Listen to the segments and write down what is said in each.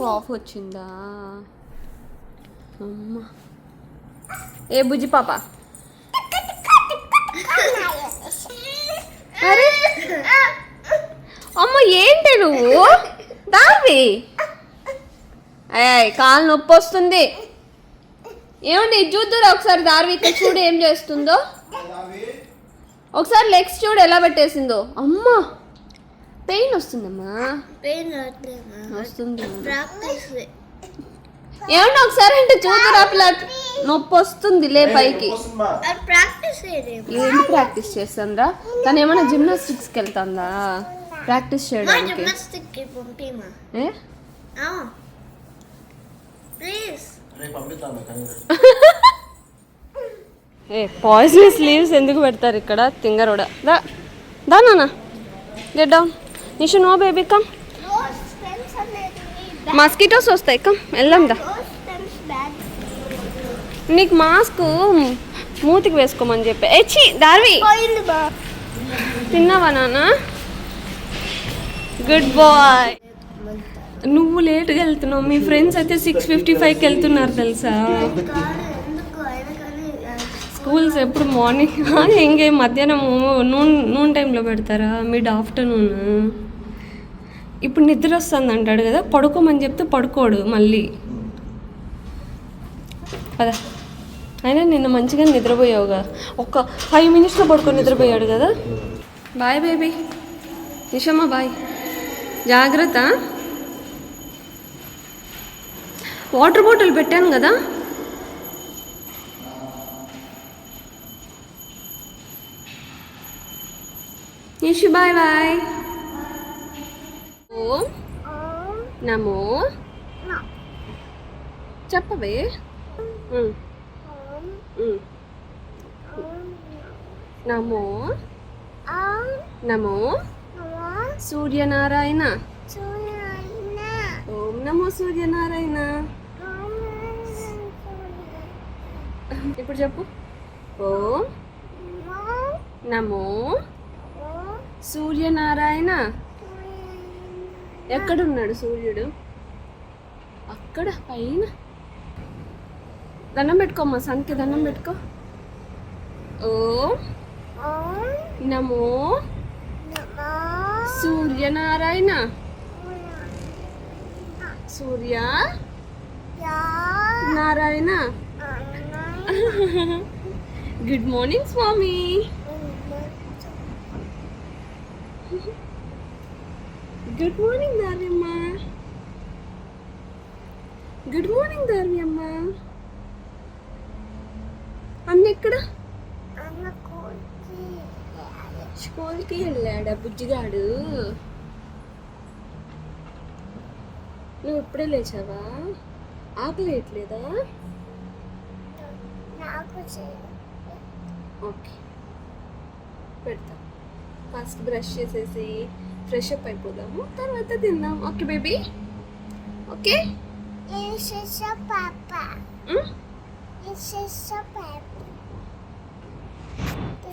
Cough వచ్చిందా? అమ్మ. ఏ బుజ్జి పాప? అరే. అమ్మ ఏంటి నువ్వు? దావి. అయ్యాయ్ కాలు నొప్పి వస్తుంది. ఏమండి చూద్దురా ఒకసారి దార్వి ఇక్కడ చూడు ఏం చేస్తుందో. ఒకసారి లెగ్స్ చూడు ఎలా పెట్టేసిందో. అమ్మా. పెయిన్ వస్తుందమ్మా. పెయిన్ వస్తుంది? ప్రాక్టీస్. ఏమన్నా ఒకసారి అంటే చూద్దురా పిల్ల నొప్పి వస్తుంది లే పైకి. ఏంటి ప్రాక్టీస్ చేస్తుందా తను ఏమైనా జిమ్నాస్టిక్స్కి వెళ్తుందా? ప్రాక్టీస్ చేయడానికి. జిమ్నాస్టిక్కి పంపిమా? ఏ? పాయిజనస్ లీవ్స్ ఎందుకు పెడతారు ఇక్కడ? తింగరోడ. దా దా నాన్న. Get down Nishu no baby come mosquitoes వస్తాయి. కమ్ వెళ్దాం దా. నీకు మాస్క్ మూతికి వేసుకోమని చెప్పి. ఎచ్చి దార్వి. తిన్నావా నాన్న? గుడ్ బాయ్ నువ్వు లేట్గా వెళ్తున్నావు. మీ ఫ్రెండ్స్ అయితే సిక్స్ ఫిఫ్టీ ఫైవ్కి వెళ్తున్నారు తెలుసా? స్కూల్స్ ఎప్పుడు మార్నింగ్ ఇంకే మధ్యాహ్నం నూన్ నూన్ టైంలో పెడతారా? మిడ్ ఆఫ్టర్నూన్ ఇప్పుడు నిద్ర వస్తుంది అంటాడు కదా పడుకోమని చెప్తే పడుకోడు మళ్ళీ. కదా అయినా నిన్న మంచిగా నిద్రపోయావుగా. ఒక ఫైవ్ మినిట్స్లో పడుకొని నిద్రపోయాడు కదా. బాయ్ బేబీ నిషమ్మ బాయ్ జాగ్రత్త. వాటర్ బాటిల్ పెట్టాను కదా. నిషు బాయ్ బాయ్ ఓం నమో. చెప్పవే. నమో. నమో. సూర్యనారాయణ. ఓం నమో సూర్యనారాయణ. ఇప్పుడు చెప్పు. ఓం. నమో. సూర్యనారాయణ. ఎక్కడున్నాడు సూర్యుడు? అక్కడ పైన? దండం పెట్టుకోమ్మా సన్కి దండం పెట్టుకో. ఓ నమో సూర్యనారాయణ. సూర్య నారాయణ. గుడ్ మార్నింగ్ స్వామి. గుడ్ మార్నింగ్ దార్యమ్మ గుడ్ మార్నింగ్ దార్యమ్మ అన్న ఎక్కడ స్కూల్కి వెళ్ళాడా బుజ్జిగాడు నువ్వు ఇప్పుడే లేచావా ఆకలేయట్లేదా ఓకే పెడతా ఫస్ట్ బ్రష్ చేసేసి ఫ్రెష్ అప్ అయిపోదాము. తర్వాత తిందాం. Okay baby? Okay?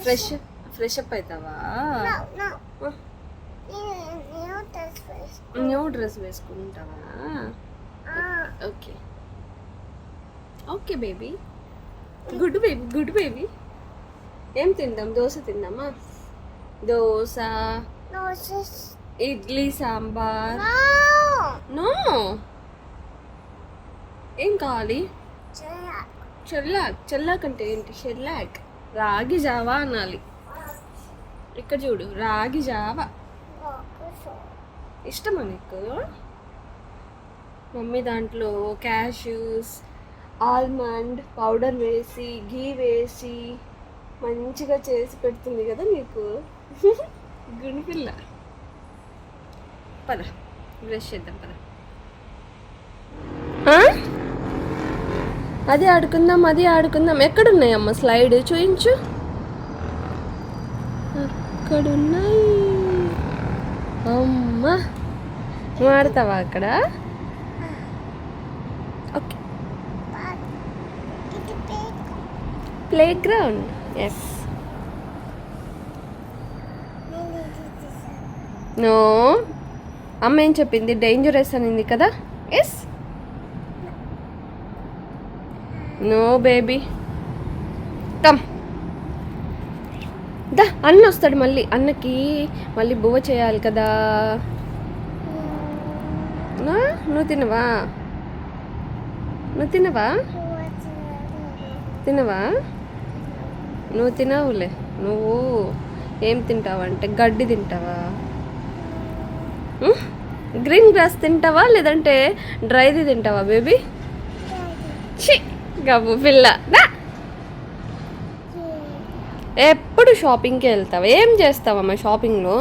Fresh fresh up అవుతావా new dress వేసుకుంటావా? Okay. Okay baby. Good baby good baby. ఏం తిందాం? దోశ తిందామా? దోశ ఇడ్లీ సాంబార్ నో ఏం కావాలి? చెల్లాక్ చెల్లాక్ అంటే ఏంటి? షెల్లాక్ రాగి జావా అనాలి. ఇక్కడ చూడు రాగి జావా. ఇష్టమా నీకు? మమ్మీ దాంట్లో క్యాష్యూస్ ఆల్మండ్ పౌడర్ వేసి ఘీ వేసి మంచిగా చేసి పెడుతుంది కదా నీకు? గుణిపిల్ల. పద బ్రష్ చేద్దాం పద? అది ఆడుకుందాం అది ఆడుకుందాం. ఎక్కడున్నాయమ్మ స్లైడ్? చూయించు. అక్కడున్నాయి. అమ్మా. ఆడతావా అక్కడ? Okay. Play ground yes no. అమ్మ ఏం చెప్పింది? డేంజరస్ అనింది కదా? ఎస్ నో బేబీ కమ్ దా అన్న వస్తాడు మళ్ళీ. అన్నకి మళ్ళీ బువ్వ చేయాలి కదా. నువ్వు తినవా? నువ్వు తినవా? తినవా? నువ్వు తినవులే. నువ్వు ఏం తింటావా అంటే గడ్డి తింటావా? గ్రీన్ గ్రాస్ తింటావా లేదంటే డ్రైది తింటావా బేబీ ఛీ గబ్బు పిల్ల. ఎప్పుడు షాపింగ్కి వెళ్తావా? ఏం చేస్తావమ్మా షాపింగ్లో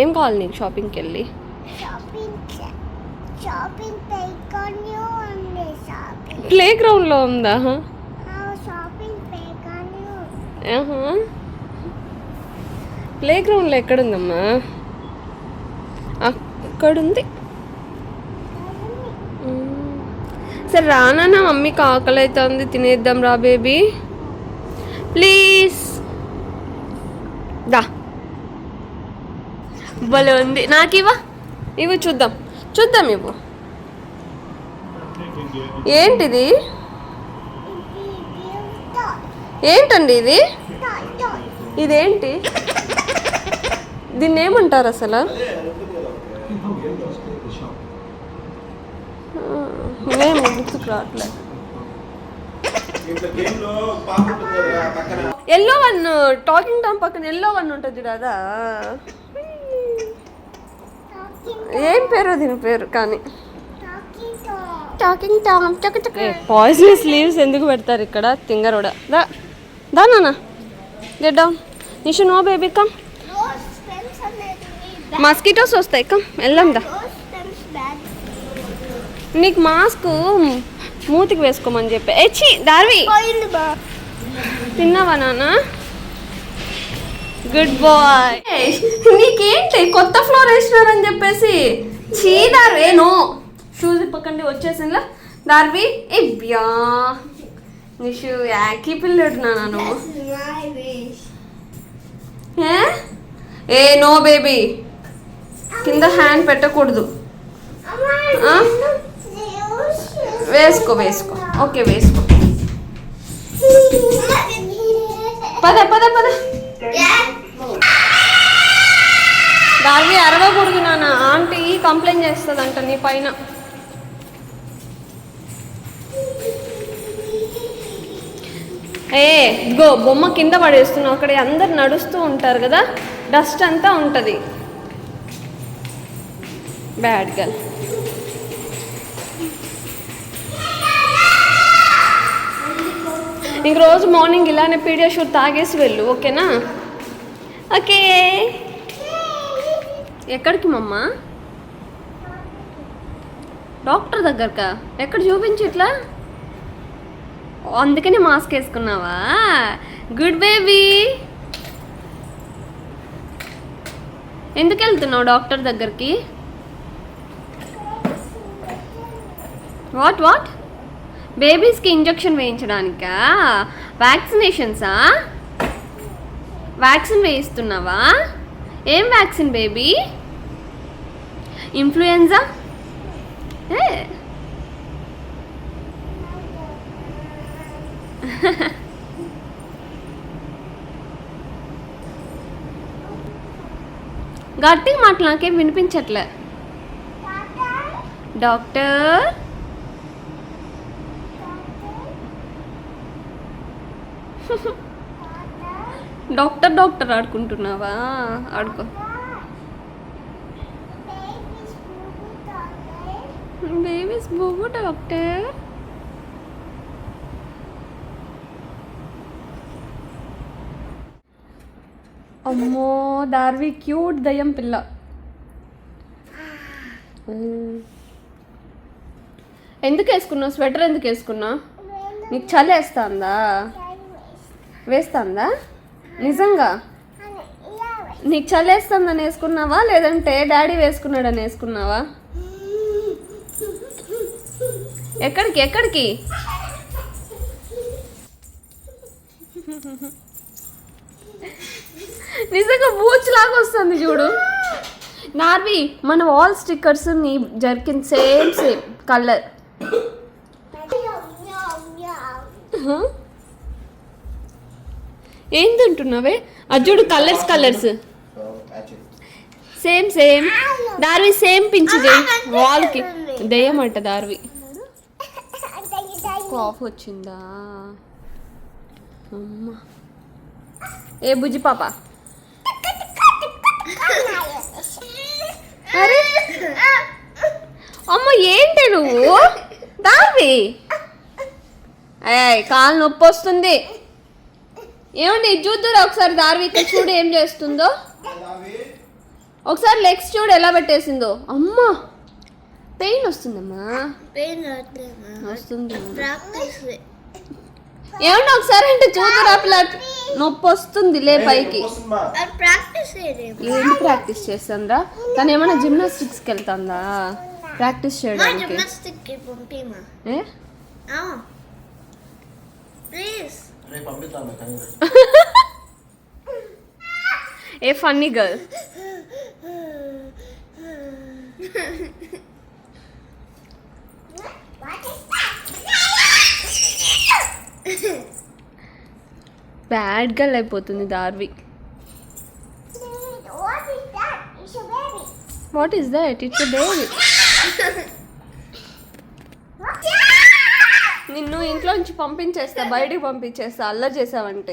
ఏం కావాలి నీకు షాపింగ్కి వెళ్ళి? షాపింగ్ షాపింగ్ ప్లే గ్రౌండ్లో ఉందా? షాపింగ్ ప్లే గ్రౌండ్లో ఎక్కడుందమ్మా? అక్కడుంది. సరే రానా మమ్మీకి ఆకలి అవుతుంది తినేద్దాం రా బేబీ. ప్లీజ్. దా. భలే ఉంది. నాకు ఇవ్వ. ఇవి చూద్దాం. చూద్దాం ఇవ్వు. ఏంటిది? ఏంటండి ఇది? ఇదేంటి? దీన్ని ఏమంటారు అసలు? మేము గుర్తుకు రావట్లేదు ఎల్లో వన్ టాకింగ్ టామ్ పక్కన ఎల్లో వన్ ఉంటుంది అదా? ఏం పేరు దీని పేరు కానీ. టాకింగ్ టామ్ పాయిజనస్ లీవ్స్ ఎందుకు పెడతారు ఇక్కడ? తింగరోడ దా దా నాన్న. Get down Nishu no baby come mosquitoes వస్తాయి కమ్ వెళ్దాం దా. నీకు మాస్క్ మూతికి వేసుకోమని చెప్పి. ఎచ్చి దార్వి. తిన్నావా నాన్న? గుడ్ బాయ్ నీకేంటి కొత్త ఫ్లోర్ వేసినారని చెప్పేసి? చీ దార్వి నో. షూస్ ఇప్పకండి వచ్చేసిందా దార్వి ఏ బ్యా. నిషు యాకి పిల్లడు నాన్న నువ్వు. ఏ? No baby. కింద హ్యాండ్ పెట్టకూడదు? వేసుకో వేసుకో ఓకే వేసుకో పద పద పద. దాన్ని అరవకూడదు నాన్న. ఆంటీ కంప్లైంట్ చేస్తుందంట నీ పైన. ఏ గో బొమ్మ కింద పడేస్తున్నావు. అక్కడ అందరు నడుస్తూ ఉంటారు కదా. డస్ట్ అంతా ఉంటుంది. Bad girl. ఇంక రోజు మార్నింగ్ ఇలానే పీడియాషూర్ తాగేసి వెళ్ళు ఓకేనా? ఓకే. ఎక్కడికి మమ్మ? డాక్టర్ దగ్గరకా? ఎక్కడ చూపించు ఇట్లా? అందుకని మాస్క్ వేసుకున్నావా? గుడ్ బేబీ ఎందుకు వెళ్తున్నావు డాక్టర్ దగ్గరికి? వాట్ వాట్ బేబీస్కి ఇంజెక్షన్ వేయించడానికా? వ్యాక్సినేషన్సా వ్యాక్సిన్ వేయిస్తున్నావా? ఏం వ్యాక్సిన్ బేబీ? ఇన్ఫ్లుయెన్జా ఏ? గట్టిగా మాటలు నాకేం వినిపించట్లే డాక్టర్? డాక్టర్ డాక్టర్ ఆడుకుంటున్నావా? ఆడుకో. బేబీస్ బొగ్గు డాక్టర్. అమ్మో దార్వి క్యూట్ దయ్యం పిల్ల. ఎందుకు వేసుకున్నావు? స్వెటర్ ఎందుకు వేసుకున్నావు? నీకు చలి వేస్తుందా? వేస్తుందా? నిజంగా? నీకు చలి వేస్తుందని వేసుకున్నావా? లేదంటే డాడీ వేసుకున్నాడని వేసుకున్నావా? ఎక్కడికి ఎక్కడికి? నిజంగా బూచ్ లాగా వస్తుంది చూడు. నార్వి మన వాల్ స్టిక్కర్స్ నీ జర్కిన్ సేమ్ సేమ్ కలర్. ఏం తింటున్నావే అజ్జుడు colours colours same same Darvi same పించి చేయి కి దెయ్యమంట దార్వి. కాఫ్ వచ్చిందా? అమ్మ. ఏ బుజ్జి పాప? అరే. అమ్మ ఏంటి నువ్వు? దార్వి. ఏ కాలు నొప్పి వస్తుంది. ఏమండి ఇది చూద్దురా ఒకసారి దార్వి ఇక్కడ చూడు ఏం చేస్తుందో. ఒకసారి లెగ్స్ చూడు ఎలా పెట్టేసిందో. అమ్మా పెయిన్ వస్తుందమ్మా. పెయిన్ వస్తుంది. ఏమన్నా ఒకసారి అంటే చూద్దురా పిల్ల నొప్పి వస్తుంది లే పైకి. ప్రాక్టీస్ ఏంటి ప్రాక్టీస్ చేస్తుందా తను ఏమైనా జిమ్నాస్టిక్స్కి వెళ్తుందా? ప్రాక్టీస్ చేయడానికి. Please. A funny girl. Bad girl అయిపోతుంది Darvi. What is that? It's a baby. What is that it's baby ఇంట్లోంచి పంపించేస్తా బయటికి పంపించేస్తా అల్లరి చేసావంటే.